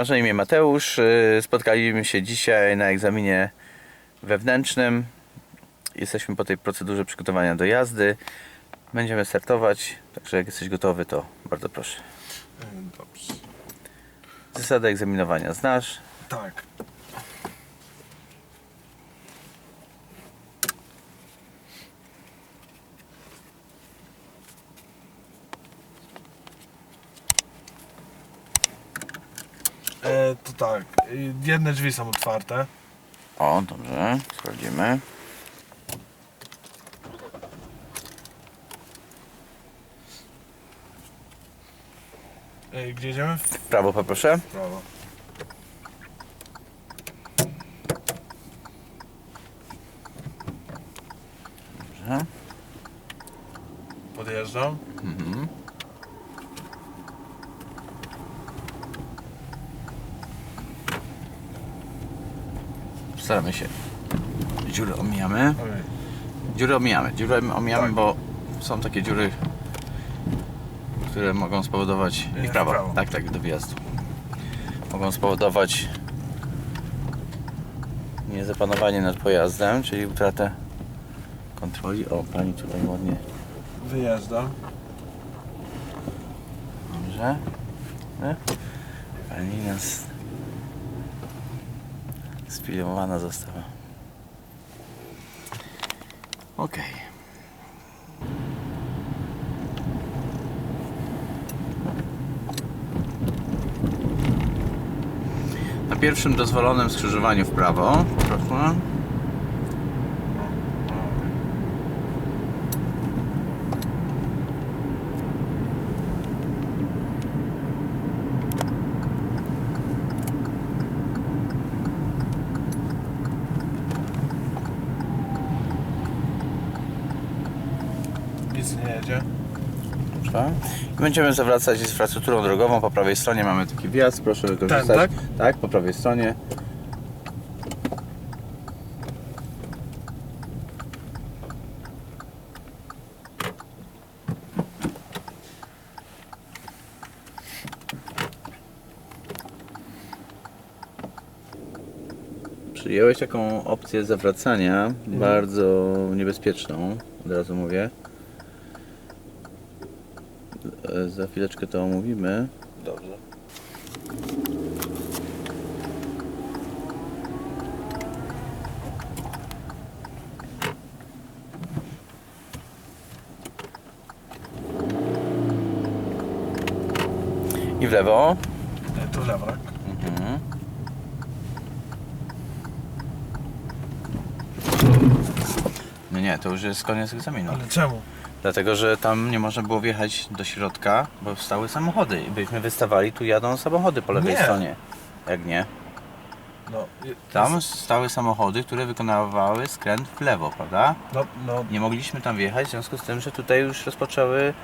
Masz na imię Mateusz. y, Spotkaliśmy się dzisiaj na egzaminie wewnętrznym. Jesteśmy po tej procedurze przygotowania do jazdy. Będziemy startować, także jak jesteś gotowy, to bardzo proszę. Dobrze. Zasady egzaminowania znasz. Tak. E, to tak, y, jedne drzwi są otwarte. O, dobrze, sprawdzimy. E, gdzie idziemy? W W prawo poproszę. prawo. Dobrze. Podjeżdżam. Mhm. Staramy się. Dziury omijamy. Dziury omijamy. Dziury omijamy, Tak. bo są takie dziury, które mogą spowodować. I w prawo. prawo. Tak, tak, do wjazdu. Mogą spowodować niezapanowanie nad pojazdem, czyli utratę kontroli. O, pani tutaj ładnie. Wyjeżdżam. Dobrze. E? Pani nas sfilmowana została. Okej. Na pierwszym dozwolonym skrzyżowaniu w prawo, proszę. Nic nie jedzie. I będziemy zawracać z infrastrukturą drogową. Po prawej stronie mamy taki wjazd, proszę wykorzystać. tak? Tak, po prawej stronie. Przyjąłeś taką opcję zawracania, bardzo niebezpieczną, od razu mówię. E, Za chwileczkę to omówimy. Dobrze. I w lewo. E, tu w lewo, tak? Mhm. No nie, to już jest koniec egzaminu. Ale czemu? Dlatego, że tam nie można było wjechać do środka, bo stały samochody i byśmy wystawali, tu jadą samochody po lewej Nie. stronie. Jak nie? No, i- Tam stały samochody, które wykonywały skręt w lewo, prawda? No, no, Nie mogliśmy tam wjechać, w związku z tym, że tutaj już rozpoczęły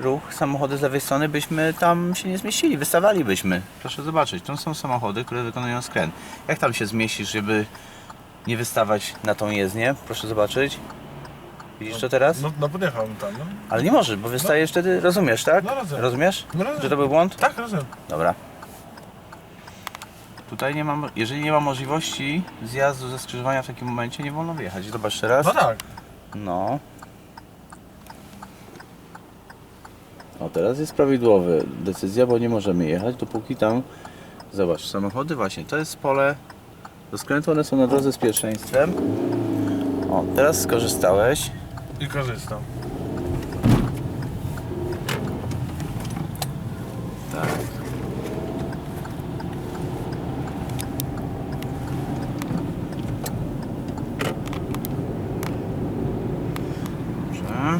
ruch samochody z lewej strony, byśmy tam się nie zmieścili, wystawalibyśmy. Proszę zobaczyć, to są samochody, które wykonują skręt. Jak tam się zmieścisz, żeby nie wystawać na tą jezdnię? Proszę zobaczyć. Widzisz to teraz? no, no podjechałem tam, no. Ale nie możesz, bo wystajesz wtedy, rozumiesz, tak? No rozumiem. Rozumiesz? No rozumiem. Że to był błąd? Tak, rozumiem. Dobra. Tutaj nie mam, jeżeli nie ma możliwości zjazdu ze skrzyżowania w takim momencie, nie wolno wjechać. Zobacz teraz. No tak. No. O, teraz jest prawidłowa decyzja, bo nie możemy jechać, dopóki tam... Zobacz, samochody właśnie, to jest pole do skrętu, one są na drodze z pierwszeństwem. O, teraz skorzystałeś. I korzystam. Tak. Dobrze.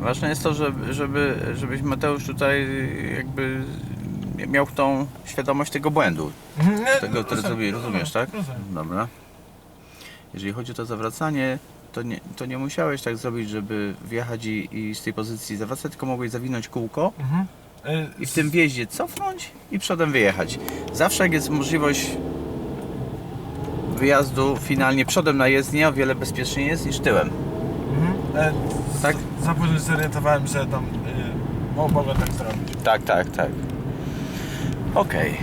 Ważne jest to, żeby, żeby, żebyś Mateusz tutaj jakby miał tą świadomość tego błędu, Mhm, tego, który zrobiłeś, rozumiesz, tak? Rozumiem. Dobra. Jeżeli chodzi o to zawracanie, to nie, to nie musiałeś tak zrobić, żeby wjechać i, i z tej pozycji zawracać, tylko mogłeś zawinąć kółko Mhm. E, i w tym wjeździe cofnąć i przodem wyjechać. Zawsze jak jest możliwość wyjazdu finalnie przodem na jezdnię, o wiele bezpieczniej jest niż tyłem. Mhm. E, Tak? Za późno zorientowałem się tam. Y, Mo- Mogę tak zrobić. Tak, tak, tak. Okej.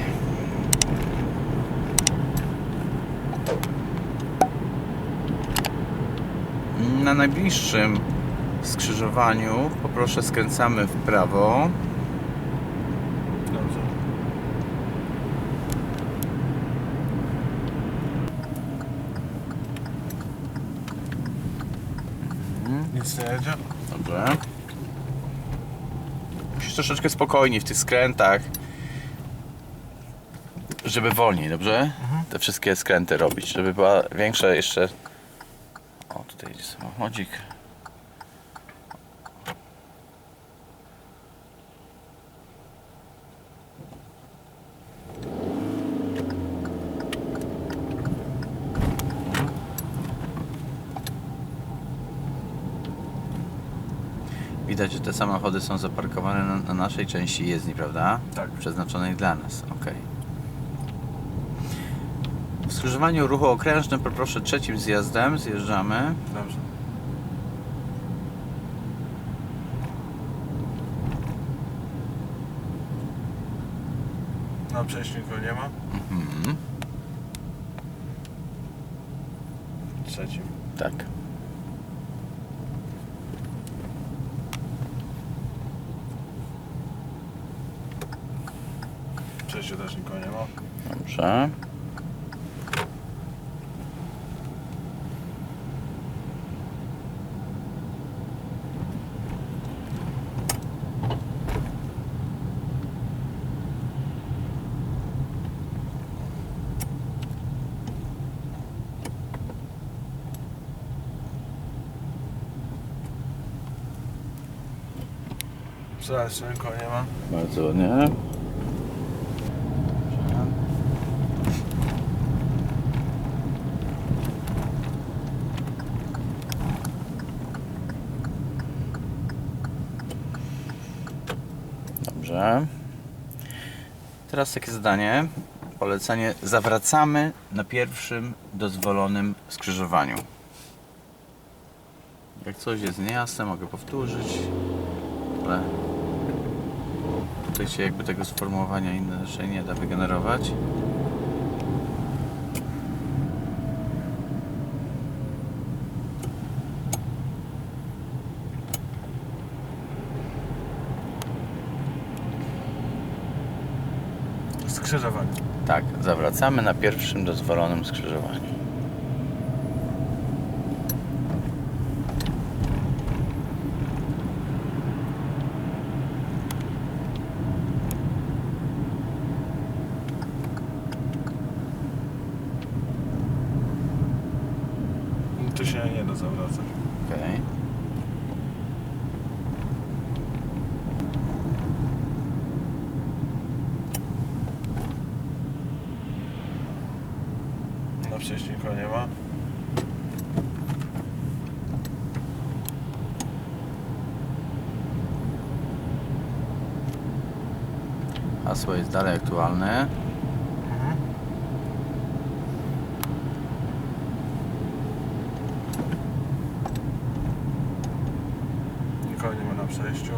Na najbliższym skrzyżowaniu poproszę skręcamy w prawo. Dobrze. Nic nie jedzie? Dobrze. Musisz troszeczkę spokojniej w tych skrętach, żeby wolniej, dobrze? Te wszystkie skręty robić, żeby była większa jeszcze... Jedzie samochodzik. Widać, że te samochody są zaparkowane na, na naszej części jezdni, prawda? Tak. Przeznaczonej dla nas, ok. W skrzyżowaniu ruchu okrężnym poproszę trzecim zjazdem, zjeżdżamy. Dobrze. Na przejściu nikogo nie ma? Mhm. Trzecim. Tak. Przejściu też nikogo nie ma. Dobrze. Zaraz nikogo nie ma. Bardzo ładnie. Dobrze. Teraz takie zadanie. Polecenie. Zawracamy na pierwszym dozwolonym skrzyżowaniu. Jak coś jest niejasne, mogę powtórzyć, ale Tutaj się jakby tego sformułowania inne rzeczy nie da wygenerować. Skrzyżowanie. Tak, zawracamy na pierwszym dozwolonym skrzyżowaniu. Się nie da zawracać. Okej. Na przejściu nikogo nie ma. Hasło jest dalej aktualne. Nikogo nie ma na przejściu.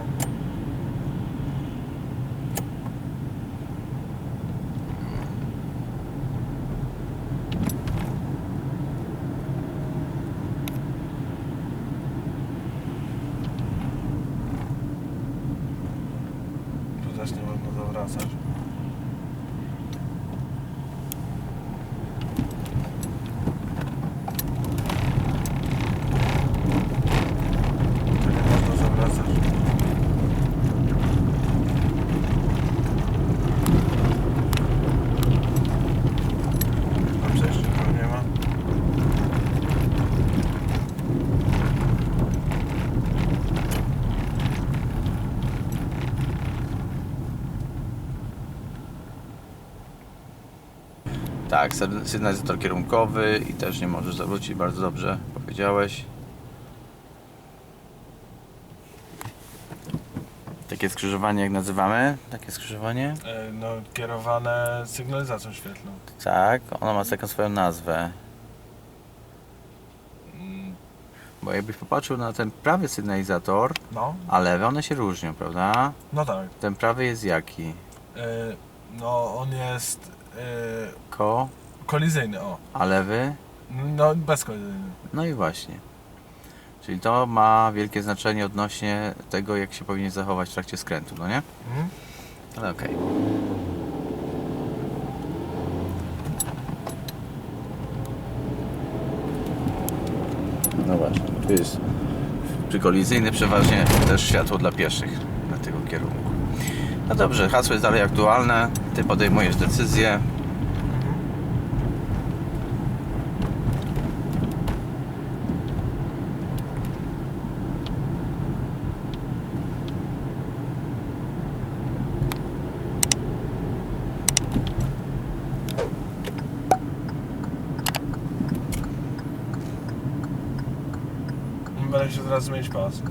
Tu też nie można zawracać. Tu nie można zawracać. Na przejściu nikogo nie ma. Tak, sygn- sygnalizator kierunkowy i też nie możesz zawrócić, bardzo dobrze powiedziałeś. Takie skrzyżowanie jak nazywamy? Takie skrzyżowanie? E, No, kierowane sygnalizacją świetlną. Tak, ono ma taką swoją nazwę. Mm, Bo jakbyś popatrzył na ten prawy sygnalizator, No, a lewy, one się różnią, prawda? no tak. Ten prawy jest jaki? Y, no, on jest Ko, kolizyjny, o. a lewy? No, bezkolizyjny. No i właśnie. Czyli to ma wielkie znaczenie odnośnie tego, jak się powinien zachować w trakcie skrętu, no nie? Mhm. Ale okej. No właśnie, tu jest przy kolizyjny przeważnie też światło dla pieszych na tego kierunku. No dobrze, hasło jest dalej aktualne, ty podejmujesz decyzję. Będę się teraz zmienić pas.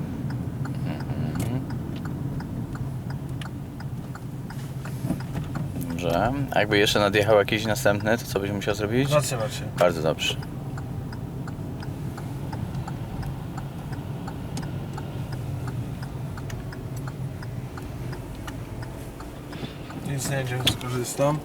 Dobrze, a jakby jeszcze nadjechał jakiś następny, to co byś musiał zrobić? Zatrzymać się. Bardzo dobrze. Nic nie będzie, skorzystam.